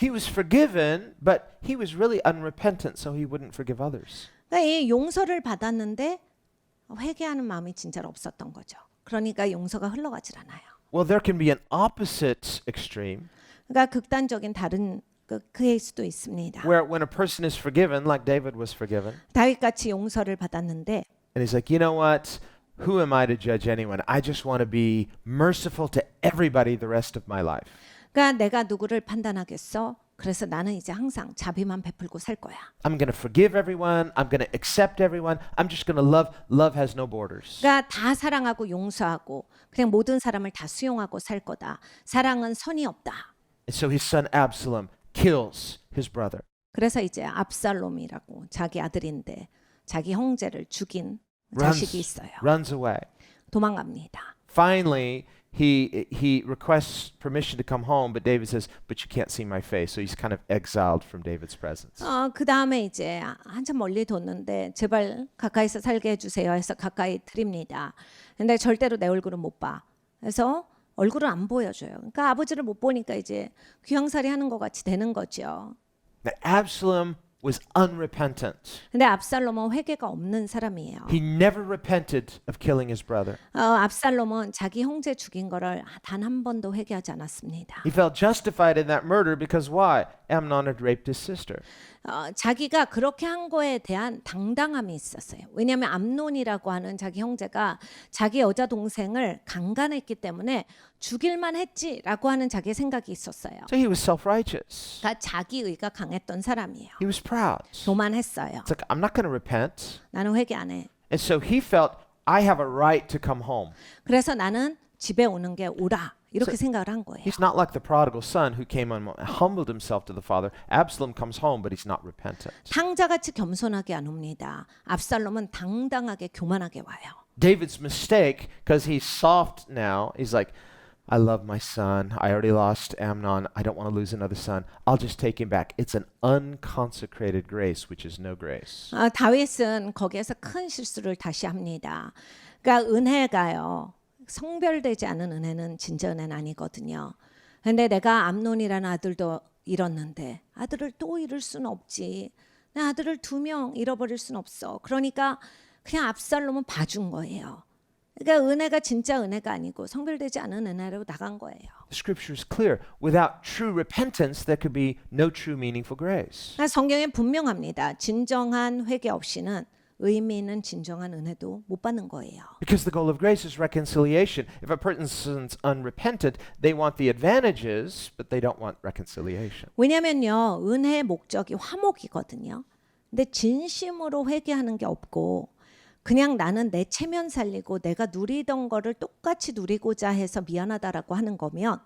He was forgiven, but he was really unrepentant, so he wouldn't forgive others. 그러니까 이 용서를 받았는데 회개하는 마음이 진짜로 없었던 거죠. 그러니까 용서가 흘러가질 않아요. Well, there can be an opposite extreme 그러니까 극단적인 다른 그 케이스도 있습니다. where when a person is forgiven, like David was forgiven, 다윗같이 용서를 받았는데 and he's like, you know what? Who am I to judge anyone? I just want to be merciful to everybody the rest of my life. 그러니까 내가 누구를 판단하겠어? 그래서 나는 이제 항상 자비만 베풀고 살 거야. I'm going to forgive everyone. I'm going to accept everyone. I'm just going to love. Love has no borders. 그러니까 다 사랑하고 용서하고 그냥 모든 사람을 다 수용하고 살 거다. 사랑은 선이 없다. And so his son Absalom kills his brother. 그래서 이제 압살롬이라고 자기 아들인데 자기 형제를 죽인 Runs, 자식이 있어요. runs away. 도망갑니다. Finally, he he requests permission to come home, but David says, "But you can't see my face." So he's kind of exiled from David's presence. 어, 그 다음에 이제 한참 멀리 뒀는데 제발 가까이서 살게 해주세요 해서 가까이 드립니다. 근데 절대로 내 얼굴은 못 봐. 그래서 얼굴을 안 보여줘요. 그러니까 아버지를 못 보니까 이제 귀향살이 하는 것 같이 되는 거죠. Now Absalom was unrepentant. 근데 압살롬은 회개가 없는 사람이에요. He never repented of killing his brother. 어, 압살롬은 자기 형제 죽인 거를 단 한 번도 회개하지 않았습니다. He felt justified in that murder because why? Amnon had raped his sister. 어, 자기가 그렇게 한 거에 대한 당당함이 있었어요. 왜냐하면 암논이라고 하는 자기 형제가 자기 여자 동생을 강간했기 때문에 죽일만 했지라고 하는 자기 생각이 있었어요. So he was self-righteous. 그러니까 자기 의가 강했던 사람이에요. He was proud. 교만했어요. It's like I'm not going to repent. 나는 회개 안 해. And so he felt I have a right to come home. 그래서 나는 집에 오는 게 오라 이렇게 So- 생각을 한 거예요. He's not like the prodigal son who came and humbled himself to the father. Absalom comes home, but he's not repentant. 탕자같이 겸손하게 안 옵니다. 압살롬은 당당하게 교만하게 와요. David's mistake, because he's soft now, he's like, I love my son. I already lost Amnon. I don't want to lose another son. I'll just take him back. It's an unconsecrated grace, which is no grace. 아, 다윗은 거기에서 큰 실수를 다시 합니다. 그러니까 은혜가요. 성별되지 않은 은혜는 진짜 은혜는 아니거든요. 근데 내가 암논이라는 아들도 잃었는데 아들을 또 잃을 수는 없지. 내 아들을 두 명 잃어버릴 수는 없어. 그러니까 그냥 압살롬은 봐준 거예요. 그러니까 은혜가 진짜 은혜가 아니고 성별되지 않은 은혜로 나간 거예요. The scripture is clear. Without true repentance, there could be no true meaningful grace. 그러니까 성경에 분명합니다. 진정한 회개 없이는 의미 있는 진정한 은혜도 못 받는 거예요. Because the goal of grace is reconciliation. If a person's unrepentant, they want the advantages, but they don't want reconciliation. 왜냐면요, 은혜의 목적이 화목이거든요. 근데 진심으로 회개하는 게 없고, 그냥 나는 내 체면 살리고 내가 누리던 거를 똑같이 누리고자 해서 미안하다라고 하는 거면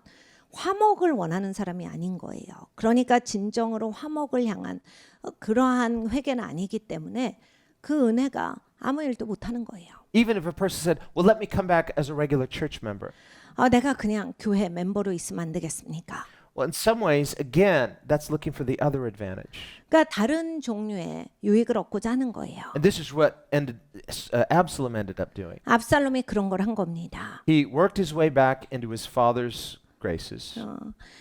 화목을 원하는 사람이 아닌 거예요. 그러니까 진정으로 화목을 향한 어, 그러한 회개는 아니기 때문에 그 은혜가 아무 일도 못 하는 거예요. Even if a person said, Well, let me come back as a regular church member. 아, 내가 그냥 교회 멤버로 있으면 안 되겠습니까? Well, in some ways, again, that's looking for the other advantage. 그러니까 다른 종류의 유익을 얻고자 하는 거예요. And this is what ended, uh, Absalom ended up doing. 압살롬이 그런 걸 한 겁니다. He worked his way back into his father's graces 어,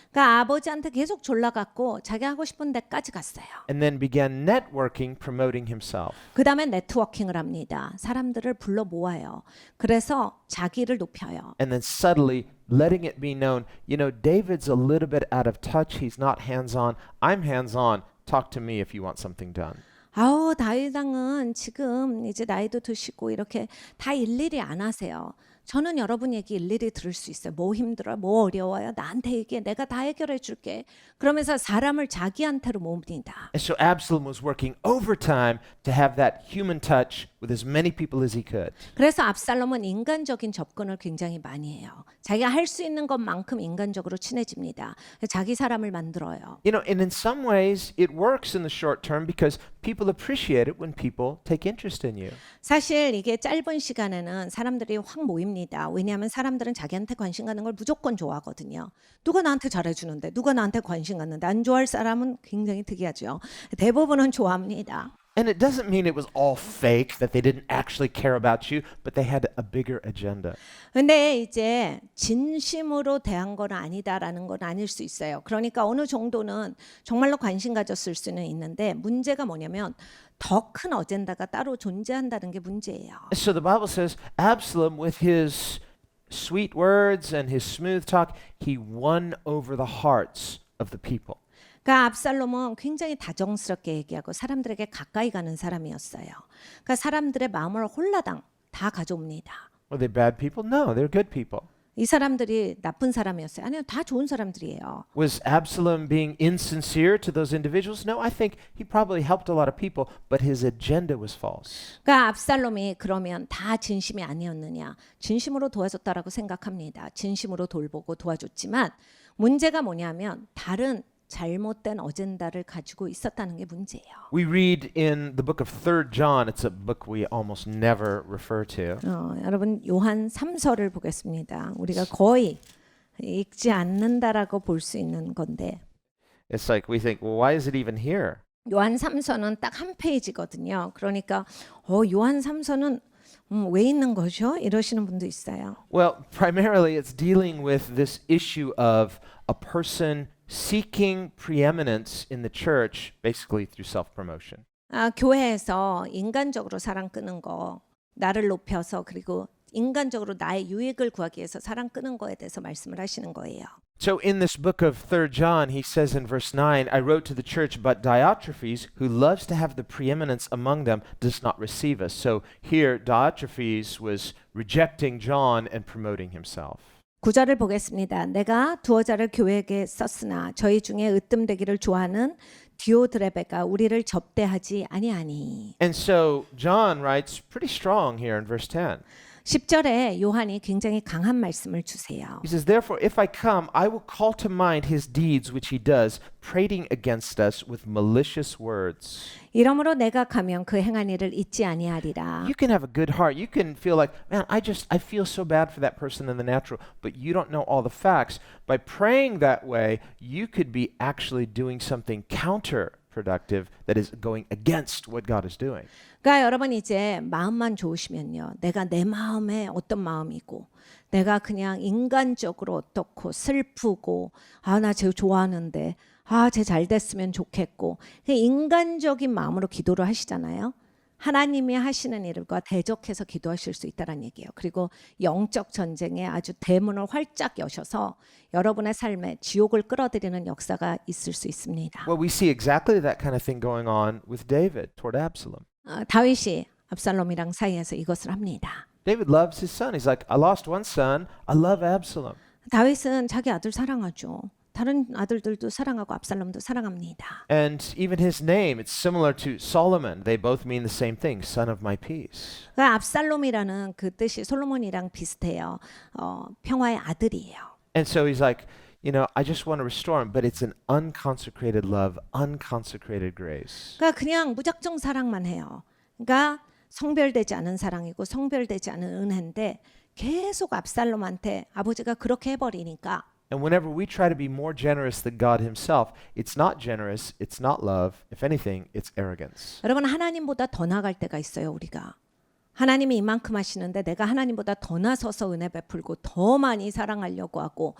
그러니까 아버지한테 계속 졸라갔고 자기 하고 싶은 데까지 갔어요. and then began networking, promoting himself. 그 다음에 네트워킹을 합니다. 사람들을 불러 모아요. 그래서 자기를 높여요. And then subtly letting it be known, you know, David's a little bit out of touch. He's not hands on. I'm hands on. Talk to me if you want something done. 아우 다윗 왕은 지금 이제 나이도 드시고 이렇게 다 일일이 안 하세요. 저는 여러분 얘기 일일이 들을 수 있어요. 뭐 힘들어요? 뭐 어려워요? 나한테 얘기해. 내가 다 해결해 줄게. 그러면서 사람을 자기한테로 모읍니다. And so Absalom was working overtime to have that human touch with as many people as he could. 그래서 압살롬은 인간적인 접근을 굉장히 많이 해요. 자기가 할 수 있는 것만큼 인간적으로 친해집니다. 자기 사람을 만들어요. You know, and in some ways, it works in the short term because people appreciate it when people take interest in you. 사실 이게 짧은 시간에는 사람들이 확 모입니다. 왜냐하면 사람들은 자기한테 관심 갖는 걸 무조건 좋아하거든요. 누가 나한테 잘해주는데, 누가 나한테 관심 갖는데 안 좋아할 사람은 굉장히 특이하죠. 대부분은 좋아합니다. And it doesn't mean it was all fake, that they didn't actually care about you, but they had a bigger agenda. 근데 이제 진심으로 대한 건 아니다라는 건 아닐 수 있어요. 그러니까 어느 정도는 정말로 관심 가졌을 수는 있는데 문제가 뭐냐면 더 큰 어젠다가 따로 존재한다는 게 문제예요. So the Bible says Absalom, with his sweet words and his smooth talk, he won over the hearts of the people. 그러니까 압살롬은 굉장히 다정스럽게 얘기하고 사람들에게 가까이 가는 사람이었어요. 그러니까 사람들의 마음을 홀라당 다 가져옵니다. Were they bad people? No, they're good people. 이 사람들이 나쁜 사람이었어요. 아니요, 다 좋은 사람들이에요. Was Absalom being insincere to those individuals? No, I think he probably helped a lot of people, but his agenda was false. 그러니까 압살롬이 그러면 다 진심이 아니었느냐? 진심으로 도와줬다라고 생각합니다. 진심으로 돌보고 도와줬지만 문제가 뭐냐면 다른 잘못된 어젠다를 가지고 있었다는 게 문제예요. We read in the book of 3rd John, it's a book we almost never refer to. 어, 여러분 요한 3서를 보겠습니다. 우리가 거의 읽지 않는다라고 볼 수 있는 건데 It's like we think, well, why is it even here? 요한 3서는 딱 한 페이지거든요. 그러니까 어 요한 3서는 음, 왜 있는 거죠? 이러시는 분도 있어요. Well, primarily it's dealing with this issue of a person seeking preeminence in the church, basically through self promotion. 아, 교회에서 인간적으로 사랑 끄는 거, 나를 높여서 그리고 인간적으로 나의 유익을 구하기 위해서 사랑 끄는 거에 대해서 말씀을 하시는 거예요. So in this book of 3rd John, he says in verse 9, I wrote to the church, but Diotrephes, who loves to have the preeminence among them, does not receive us. So here, Diotrephes was rejecting John and promoting himself. 구절을 보겠습니다. 내가 두어 자를 교회에게 썼으나 저희 중에 으뜸되기를 좋아하는 디오드레베가 우리를 접대하지 아니하니. And so John writes pretty strong here in verse 10. 10절에 요한이 굉장히 강한 말씀을 주세요. He says, Therefore, if I come, I will call to mind his deeds which he does, prating against us with malicious words. 이러므로 내가 가면 그 행한 일을 잊지 아니하리라. You can have a good heart. You can feel like, man, I just, I feel so bad for that person in the natural, but you don't know all the facts. By praying that way, you could be actually doing something counterproductive that is going against what God is doing. 그러니까 여러분 이제 마음만 좋으시면요. 내가 내 마음에 어떤 마음이고 내가 그냥 인간적으로 어떻고 슬프고 아 나 쟤 좋아하는데 아 쟤 잘 됐으면 좋겠고 그 인간적인 마음으로 기도를 하시잖아요. 하나님이 하시는 일과 대적해서 기도하실 수 있다는 얘기예요. 그리고 영적 전쟁에 아주 대문을 활짝 여셔서 여러분의 삶에 지옥을 끌어들이는 역사가 있을 수 있습니다. Well, we see exactly that kind of thing going on with David toward Absalom. 어, 다윗이 압살롬이랑 사이에서 이것을 합니다. David loves his son. He's like, I lost one son. I love Absalom. 다윗은 자기 아들 사랑하죠. 다른 아들들도 사랑하고 압살롬도 사랑합니다. And even his name, it's similar to Solomon. They both mean the same thing, son of my peace. 그 압살롬이라는 그 뜻이 솔로몬이랑 비슷해요. 어, 평화의 아들이에요. And so he's like, you know, I just want to restore him, but it's an unconsecrated love, unconsecrated grace. 그러니까 그냥 무작정 사랑만 해요. 그러니까 성별되지 않은 사랑이고 성별되지 않은 은혜인데 계속 압살롬한테 아버지가 그렇게 해버리니까 And whenever we try to be more generous than God himself, it's not generous, it's not love. If anything, it's arrogance. 여러분 하나님보다 더 나갈 때가 있어요 우리가 하나님이 이만큼 하시는데 내가 하나님보다 더 나서서 은혜 베풀고 더 많이 사랑하려고 하고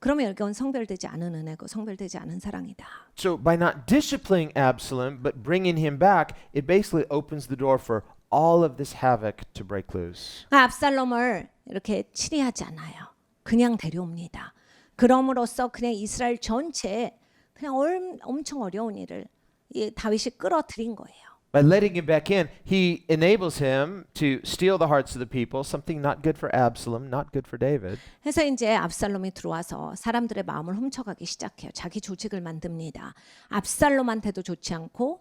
그러면 이건 성별되지 않은 은혜고 성별되지 않은 사랑이다. So by not disciplining Absalom, but bringing him back, it basically opens the door for all of this havoc to break loose. 그러니까 압살롬을 이렇게 치리하지 않아요. 그냥 데려옵니다. 그럼으로써 그냥 이스라엘 전체에 그냥 얼, 엄청 어려운 일을 이 다윗이 끌어들인 거예요. By letting him back in, he enables him to steal the hearts of the people, something not good for Absalom, not good for David. 그래서 이제 압살롬이 들어와서 사람들의 마음을 훔쳐가기 시작해요. 자기 조직을 만듭니다. 압살롬한테도 좋지 않고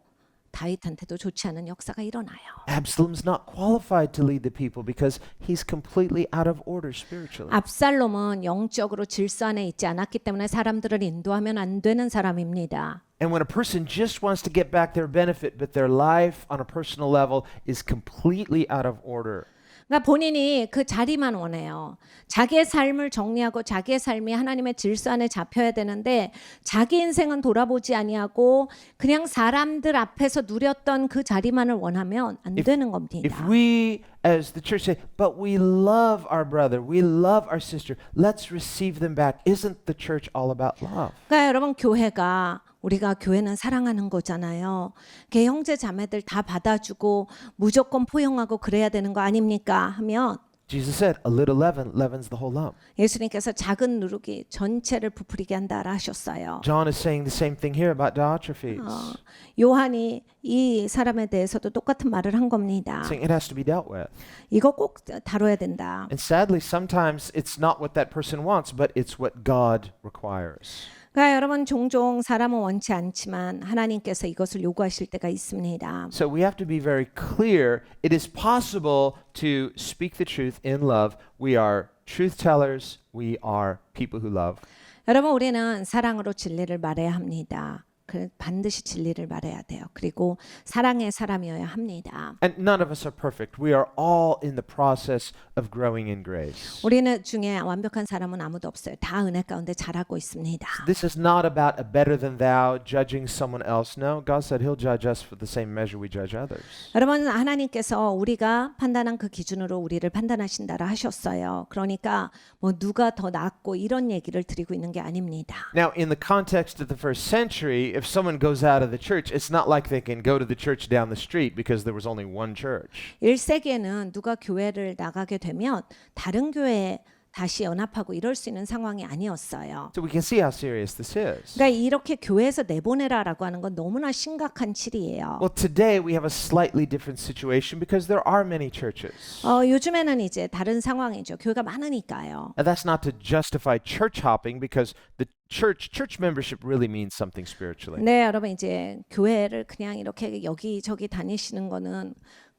다윗한테도 좋지 않은 역사가 일어나요. Absalom's not qualified to lead the people because he's completely out of order spiritually. 압살롬은 영적으로 질서 안에 있지 않았기 때문에 사람들을 인도하면 안 되는 사람입니다. And when a person just wants to get back their benefit, but their life on a personal level is completely out of order, 그러니까 본인이 그 자리만 원해요. 자기의 삶을 정리하고 자기의 삶이 하나님의 질서 안에 잡혀야 되는데 자기 인생은 돌아보지 아니하고 그냥 사람들 앞에서 누렸던 그 자리만을 원하면 안 If- 되는 If 겁니다. we, as the church, say, but we love our brother, we love our sister, let's receive them back, isn't the church all about love? 그러니까 여러분 교회가 우리가 교회는 사랑하는 거잖아요. 그 형제 자매들 다 받아주고 무조건 포용하고 그래야 되는 거 아닙니까? 하면 Jesus said, a little leaven leavens the whole lump. 예수님께서 작은 누룩이 전체를 부풀리게 한다라 하셨어요. John is saying the same thing here about Diotrephes, 어, 요한이 이 사람에 대해서도 똑같은 말을 한 겁니다. saying it has to be dealt with. 이거 꼭 다뤄야 된다. And sadly, sometimes it's not what that person wants, but it's what God requires. 그러니까 여러분 종종 사람은 원치 않지만 하나님께서 이것을 요구하실 때가 있습니다. So we have to be very clear. It is possible to speak the truth in love. We are truth tellers. We are people who love. 여러분 우리는 사랑으로 진리를 말해야 합니다. 그 반드시 진리를 말해야 돼요. 그리고 사랑의 사람이어야 합니다. And none of us are perfect. We are all in the process of growing in grace. 우리는 중에 완벽한 사람은 아무도 없어요. 다 은혜 가운데 자라고 있습니다. This is not about a better than thou judging someone else. No, God said He'll judge us for the same measure we judge others. 여러분 하나님께서 우리가 판단한 그 기준으로 우리를 판단하신다라 하셨어요. 그러니까 뭐 누가 더 낫고 이런 얘기를 드리고 있는 게 아닙니다. Now, in the context of the first century, if someone goes out of the church, it's not like they can go to the church down the street because there was only one church. 1세기에는 누가 교회를 나가게 되면 다른 교회에 다시 연합하고 이럴 수 있는 상황이 아니었어요. So we can see how serious this is. 그러니까 이렇게 교회에서 내보내라라고 하는 건 너무나 심각한 칠이에요. Well, today we have a slightly different situation because there are many churches. 어, 요즘에는 이제 다른 상황이죠. 교회가 많으니까요. And that's not to justify church hopping because the church church membership really means something spiritually. 네, 여러분 이제 교회를 그냥 이렇게 여기저기 다니시는 거는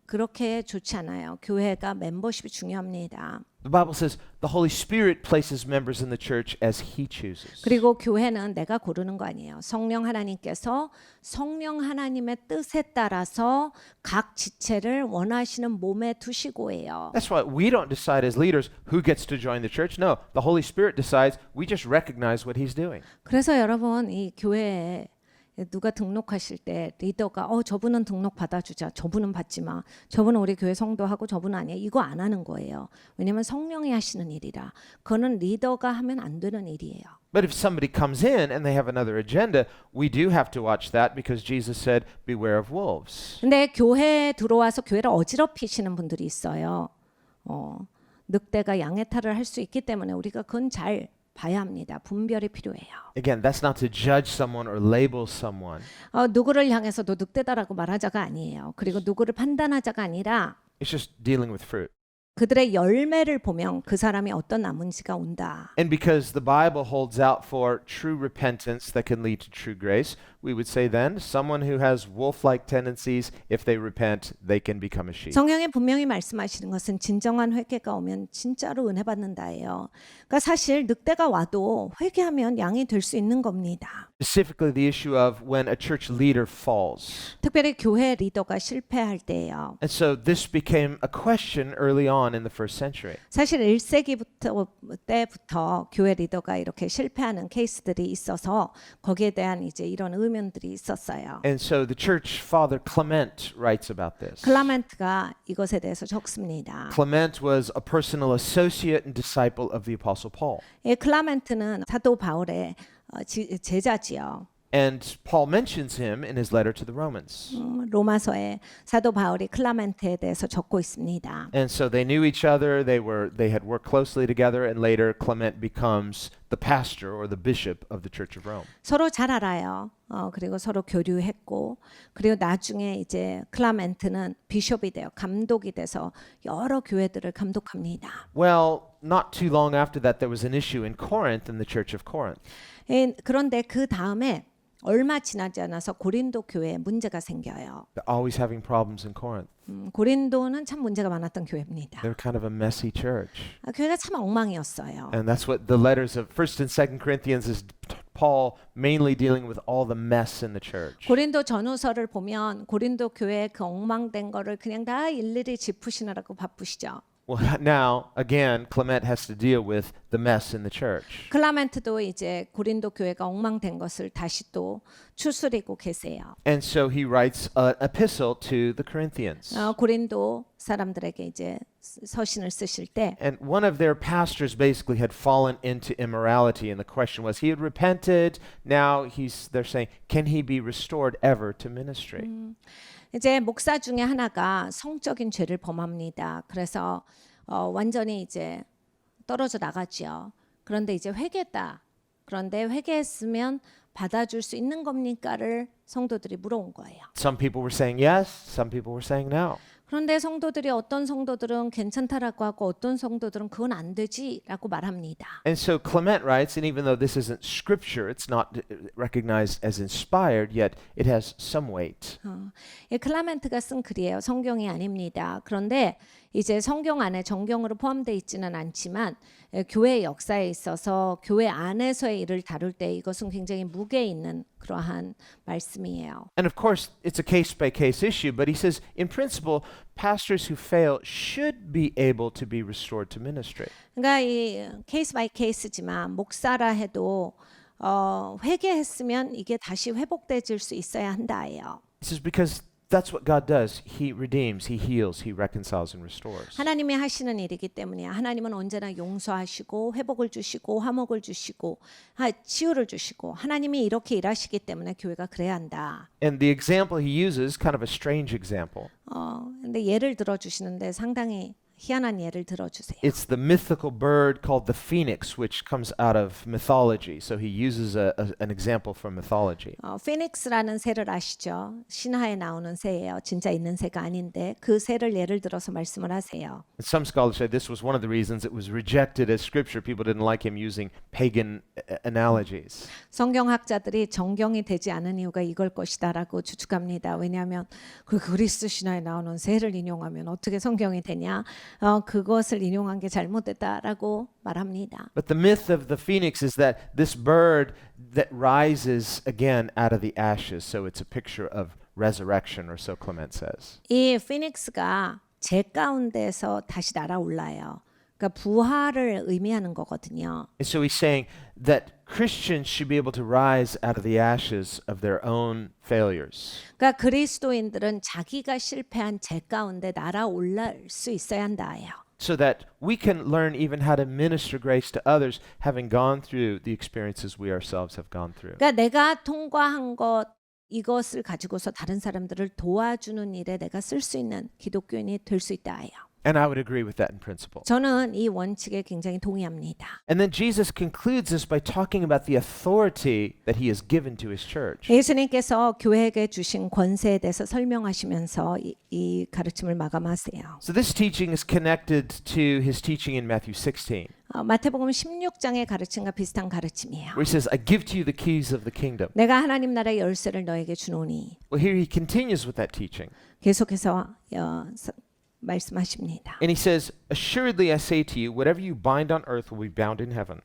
그렇게 좋지 않아요. 교회가 멤버십이 중요합니다. The Bible says the Holy Spirit places members in the church as he chooses. 그리고 교회는 내가 고르는 거 아니에요. 성령 하나님께서 성령 하나님의 뜻에 따라서 각 지체를 원하시는 몸에 두시고예요. That's why we don't decide as leaders who gets to join the church. No, the Holy Spirit decides. We just recognize what he's doing. 그래서 여러분 이 교회에 누가 등록하실 때 리더가 어 저분은 등록 받아주자. 저분은 받지 마. 저분은 우리 교회 성도하고 저분은 아니야. 이거 안 하는 거예요. 왜냐하면 성령이 하시는 일이라. 그거는 리더가 하면 안 되는 일이에요. But if somebody comes in and they have another agenda, we do have to watch that because Jesus said, "Beware of wolves." 근데 교회에 들어와서 교회를 어지럽히시는 분들이 있어요. 어 늑대가 양의 탈을 할 수 있기 때문에 우리가 그건 잘 봐야 합니다 분별이 필요해요 Again, that's not to judge someone or label someone. 어, 누구를 향해서 너 늑대다라고 말하자가 아니에요 그리고 누구를 판단하자가 아니라 It's just dealing with fruit. 그들의 열매를 보면 그 사람이 어떤 나문지가 온다. And because the Bible holds out for true repentance that can lead to true grace, we would say then someone who has wolf like tendencies, if they repent, they can become a sheep. 성경에 분명히 말씀하시는 것은 진정한 회개가 오면 진짜로 은혜 받는다예요. 그러니까 사실 늑대가 와도 회개하면 양이 될 수 있는 겁니다. Specifically, the issue of when a church leader falls. 특별히 교회 리더가 실패할 때예요. And so this became a question early on in the first century. 사실 1세기부터 때부터 교회 리더가 이렇게 실패하는 케이스들이 있어서 거기에 대한 이제 이런 의 문들이 있었어요. And so the church father Clement writes about this. 클라멘트가 이것에 대해서 적습니다. Clement was a personal associate and disciple of the Apostle Paul. 이 클라멘트는 사도 바울의 어, 지- 제자지요. And Paul mentions him in his letter to the Romans. 음, 로마서에 사도 바울이 클라멘트에 대해서 적고 있습니다. And so they knew each other. They were they had worked closely together, and later Clement becomes the pastor or the bishop of the Church of Rome. 서로 잘 알아요. 어, 그리고 서로 교류했고, 그리고 나중에 이제 클라멘트는 비숍이 돼요. 감독이 돼서 여러 교회들을 감독합니다. Well, not too long after that, there was an issue in Corinth in the Church of Corinth. 예, 그런데 그 다음에 얼마 지나지 않아서 고린도 교회에 문제가 생겨요. They're always having problems in Corinth. 음, 고린도는 참 문제가 많았던 교회입니다. They're kind of a messy church, 아, 교회가 참 엉망이었어요. and that's what the letters of First and Second Corinthians is. Paul mainly dealing with all the mess in the church. 고린도 전후서를 보면 고린도 교회 그 엉망된 거를 그냥 다 일일이 짚으시느라고 바쁘시죠. Well, now again, Clement has to deal with the mess in the church. 클라멘트도 이제 고린도 교회가 엉망된 것을 다시 또 추스리고 계세요. And so he writes an epistle to the Corinthians. 어, 고린도 사람들에게 이제 스- 서신을 쓰실 때 And one of their pastors basically had fallen into immorality, and the question was, he had repented. Now he's they're saying, can he be restored ever to ministry? 이제 목사 중에 하나가 성적인 죄를 범합니다. 그래서 어, 완전히 이제 떨어져 나가지요. 그런데 이제 회개다. 그런데 회개했으면 받아줄 수 있는 겁니까를 성도들이 물어온 거예요. Some people were saying yes, some people were saying no. 그런데 성도들이 어떤 성도들은 괜찮다라고 하고 어떤 성도들은 그건 안 되지라고 말합니다. And so Clement writes, and even though this isn't scripture, it's not uh, recognized as inspired, yet it has some weight. 어, 이 클라멘트가 쓴 글이에요. 성경이 아닙니다. 그런데 이제 성경 안에 정경으로 포함되어 있지는 않지만 에, 교회 역사에 있어서 교회 안에서의 일을 다룰 때 이것은 굉장히 무게 있는 그러한 말씀이에요. And of course, it's a case by case issue, but he says, in principle, pastors who fail should be able to be restored to ministry. 그러니까 이 케이스 바이 케이스지만 목사라 해도 어, 회개했으면 이게 다시 회복되질 수 있어야 한다예요. He says, because that's what God does. He redeems, He heals, He reconciles, and restores. 하나님이 하시는 일이기 때문에 하나님은 언제나 용서하시고 회복을 주시고 화목을 주시고 하- 치유를 주시고 하나님이 이렇게 일하시기 때문에 교회가 그래야 한다. And the example he uses, kind of a strange example. 어, 근데 예를 들어 주시는데 상당히 희한한 예를 들어 주세요. It's the mythical bird called the phoenix, which comes out of mythology. So he uses a, a- an example from mythology. 어, 피닉스라는 새를 아시죠? 신화에 나오는 새예요. 진짜 있는 새가 아닌데 그 새를 예를 들어서 말씀을 하세요. And some scholars say this was one of the reasons it was rejected as scripture. People didn't like him using pagan uh, analogies. 성경학자들이 정경이 되지 않은 이유가 이걸 것이다라고 추측합니다. 왜냐하면 그 그리스 신화에 나오는 새를 인용하면 어떻게 성경이 되냐? 어, 그것을 인용한 게 잘못됐다라고 말합니다. But the myth of the phoenix is that this bird that rises again out of the ashes. So it's a picture of resurrection, or so Clement says. 이 피닉스가 제 가운데서 다시 날아올라요. 그러니까 부활을 의미하는 거거든요. And so he's saying that Christians should be able to rise out of the ashes of their own failures. 그러니까 그리스도인들은 자기가 실패한 제 가운데 날아올랄 수 있어야 한다예요. So that we can learn even how to minister grace to others, having gone through the experiences we ourselves have gone through. 그러니까 내가 통과한 것 이것을 가지고서 다른 사람들을 도와주는 일에 내가 쓸 수 있는 기독교인이 될 수 있다예요. And I would agree with that in principle. 저는 이 원칙에 굉장히 동의합니다. And then Jesus concludes this by talking about the authority that he has given to his church. 예수님께서 교회에게 주신 권세에 대해서 설명하시면서 이, 이 가르침을 마감하세요. So this teaching is connected to his teaching in Matthew 16, 어, 마태복음 16장의 가르침과 비슷한 가르침이에요. where he says, I give to you the keys of the kingdom. 내가 하나님 나라의 열쇠를 너에게 주노니 Well, here he continues with that teaching. 계속해서 어, 서- 말씀하십니다. And he says, Assuredly I say to you, whatever you bind on earth will be bound in heaven,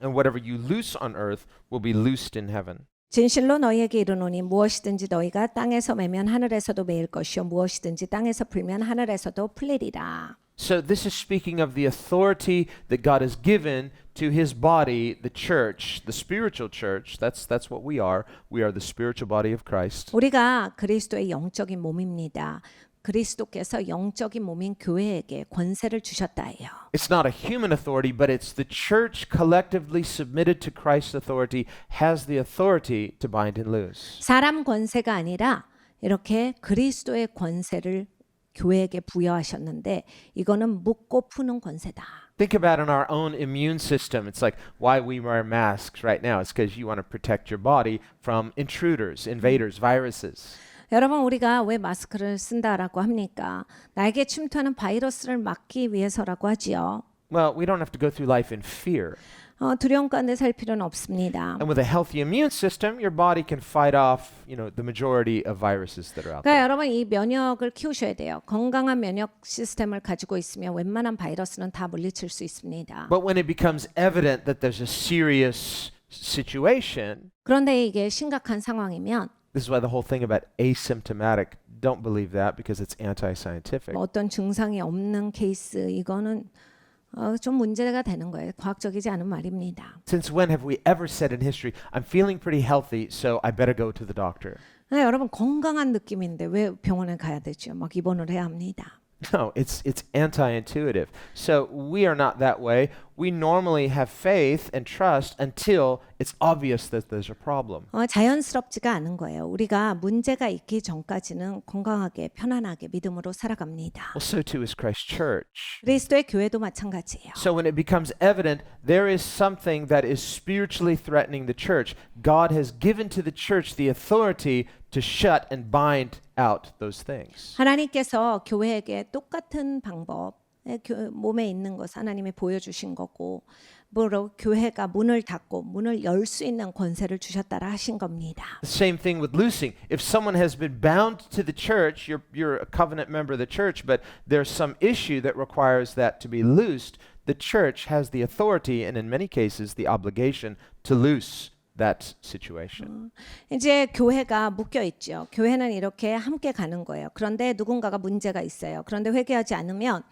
and whatever you loose on earth will be loosed in heaven. 진실로 너희에게 이르노니 무엇이든지 너희가 땅에서 매면 하늘에서도 매일 것이요 무엇이든지 땅에서 풀면 하늘에서도 풀리리라. So this is speaking of the authority that God has given to his body, the church, the spiritual church. That's that's what we are. We are the spiritual body of Christ. 우리가 그리스도의 영적인 몸입니다. 그리스도께서 영적인 몸인 교회에게 권세를 주셨다예요. It's not a human authority, but it's the church collectively submitted to Christ's authority has the authority to bind and loose. 사람 권세가 아니라 이렇게 그리스도의 권세를 교회에게 부여하셨는데 이거는 묶고 푸는 권세다. Think about in our own immune system. It's like why we wear masks right now. It's because you want to protect your body from intruders, invaders, viruses. 여러분 우리가 왜 마스크를 쓴다라고 합니까? 나에게 침투하는 바이러스를 막기 위해서라고 하지요. Well, we don't have to go through life in fear. 어, 두려움 가운데 살 필요는 없습니다. And with a healthy immune system, your body can fight off, you know, the majority of viruses that are out 그러니까 there. 여러분 이 면역을 키우셔야 돼요. 건강한 면역 시스템을 가지고 있으면 웬만한 바이러스는 다 물리칠 수 있습니다. But when it becomes evident that there's a serious situation, 그런데 이게 심각한 상황이면 This is why the whole thing about asymptomatic, don't believe that because it's anti scientific. 뭐 어떤 증상이 없는 케이스 이거는 어, 좀 문제가 되는 거예요. 과학적이지 않은 말입니다. Since when have we ever said in history, I'm feeling pretty healthy, so I better go to the doctor? 네, 여러분 건강한 느낌인데 왜 병원에 가야 되죠? 막 입원을 해야 합니다. No, it's it's anti-intuitive. So we are not that way. We normally have faith and trust until it's obvious that there's a problem. 어, 자연스럽지가 않은 거예요. 우리가 문제가 있기 전까지는 건강하게 편안하게 믿음으로 살아갑니다. Well, so too is Christ Church. 그리스도의 교회도 마찬가지예요. So when it becomes evident there is something that is spiritually threatening the church, God has given to the church the authority to shut and bind out those things. 하나님께서 교회에게 똑같은 방법, 에, 교- 몸에 있는 것 하나님이 보여주신 거고, 뭐로 교회가 문을 닫고 문을 열 수 있는 권세를 주셨다라 하신 겁니다. Same thing with loosing. If someone has been bound to the church, you're, you're a covenant member of the church, but there's some issue that requires that to be loosed, the church has the authority and in many cases the obligation to loose that situation. 이제 교회가 묶여 있죠. 교회는 이렇게 함께 가는 거예요. 그런데 누군가가 문제가 있어요. 그런데 회개하지 않으면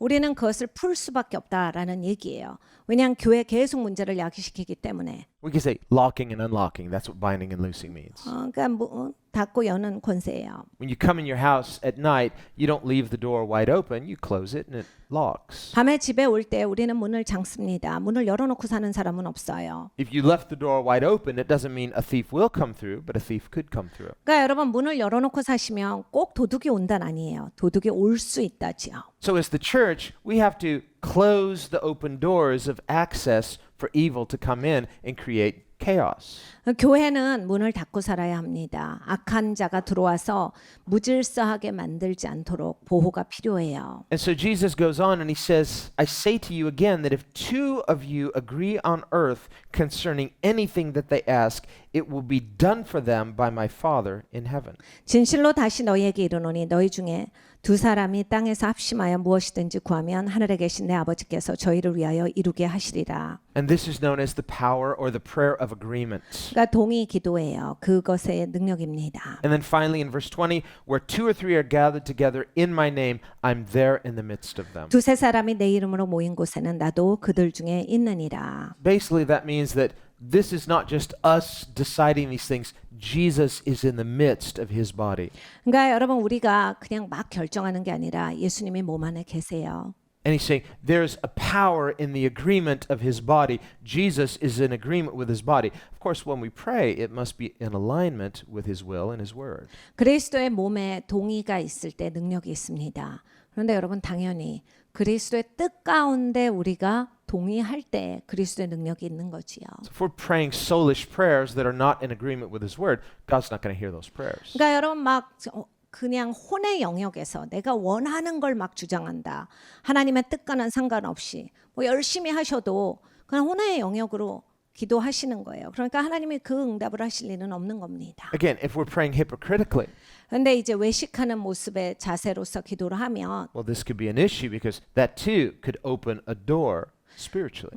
우리는 그것을 풀 수밖에 없다라는 얘기예요. 왜냐하면 교회 계속 문제를 야기시키기 때문에. We can say locking and unlocking. That's what binding and loosing means. 어, 그러니까 뭐, 닫고 여는 권세예요. When you come in your house at night, you don't leave the door wide open, you close it and it locks. 밤에 집에 올 때 우리는 문을 잠습니다. 문을 열어놓고 사는 사람은 없어요. If you left the door wide open, it doesn't mean a thief will come through, but a thief could come through. 그러니까 여러분 문을 열어놓고 사시면 꼭 도둑이 온단 아니에요. 도둑이 올 수 있다지요. So, as the church, we have to close the open doors of access for evil to come in and create chaos. 교회는 문을 닫고 살아야 합니다. 악한 자가 들어와서 무질서하게 만들지 않도록 보호가 필요해요. And so Jesus goes on and he says, I say to you again that if two of you agree on earth concerning anything that they ask, it will be done for them by my Father in heaven. 진실로 다시 너희에게 이르노니 너희 중에 두 사람이 땅에서 합심하여 무엇이든지 구하면 하늘에 계신 내 아버지께서 저희를 위하여 이루게 하시리라. And this is known as the power or the prayer of agreement. 그러니까 동의 기도예요. 그것의 능력입니다. And then finally in verse 20, where two or three are gathered together in my name, I'm there in the midst of them. 두세 사람이 내 이름으로 모인 곳에는 나도 그들 중에 있느니라. Basically, that means that this is not just us deciding these things, Jesus is in the midst of his body. 그러니까 여러분 우리가 그냥 막 결정하는 게 아니라 예수님이 몸 안에 계세요. And he's saying there's a power in the agreement of his body. Jesus is in agreement with his body. Of course, when we pray, it must be in alignment with his will and his word. 그리스도의 몸에 동의가 있을 때 능력이 있습니다. 그런데 여러분 당연히 그리스도의 뜻 가운데 우리가 동의할 때 그리스도의 능력이 있는 거지요. So if we're praying soulish prayers that are not in agreement with his word, God's not going to hear those prayers. 그러니까 여러분 막 어, 그냥 혼의 영역에서 내가 원하는 걸 막 주장한다. 하나님의 뜻과는 상관없이 뭐 열심히 하셔도 그냥 혼의 영역으로 기도하시는 거예요. 그러니까 하나님이 그 응답을 하실 리는 없는 겁니다. Again, if we're praying hypocritically, 근데 이제 외식하는 모습의 자세로서 기도를 하면 well, this could be an issue because that too could open a door.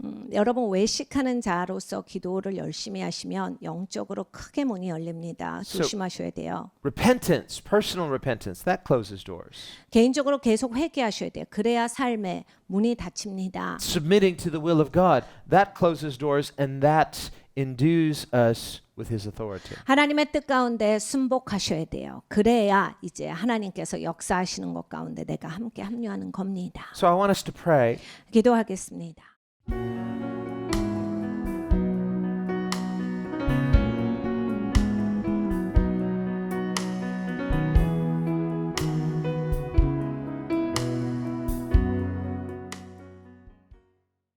음, 여러분 외식하는 자로서 기도를 열심히 하시면 영적으로 크게 문이 열립니다. 조심하셔야 돼요. Repentance, personal repentance, that closes doors. 개인적으로 계속 회개하셔야 돼요. 그래야 삶에 문이 닫힙니다. Submitting to the will of God, that closes doors and that endues us with his authority. 하나님의 뜻 가운데 순복하셔야 돼요. 그래야 이제 하나님께서 역사하시는 것 가운데 내가 함께 합류하는 겁니다. So I want us to pray 기도하겠습니다.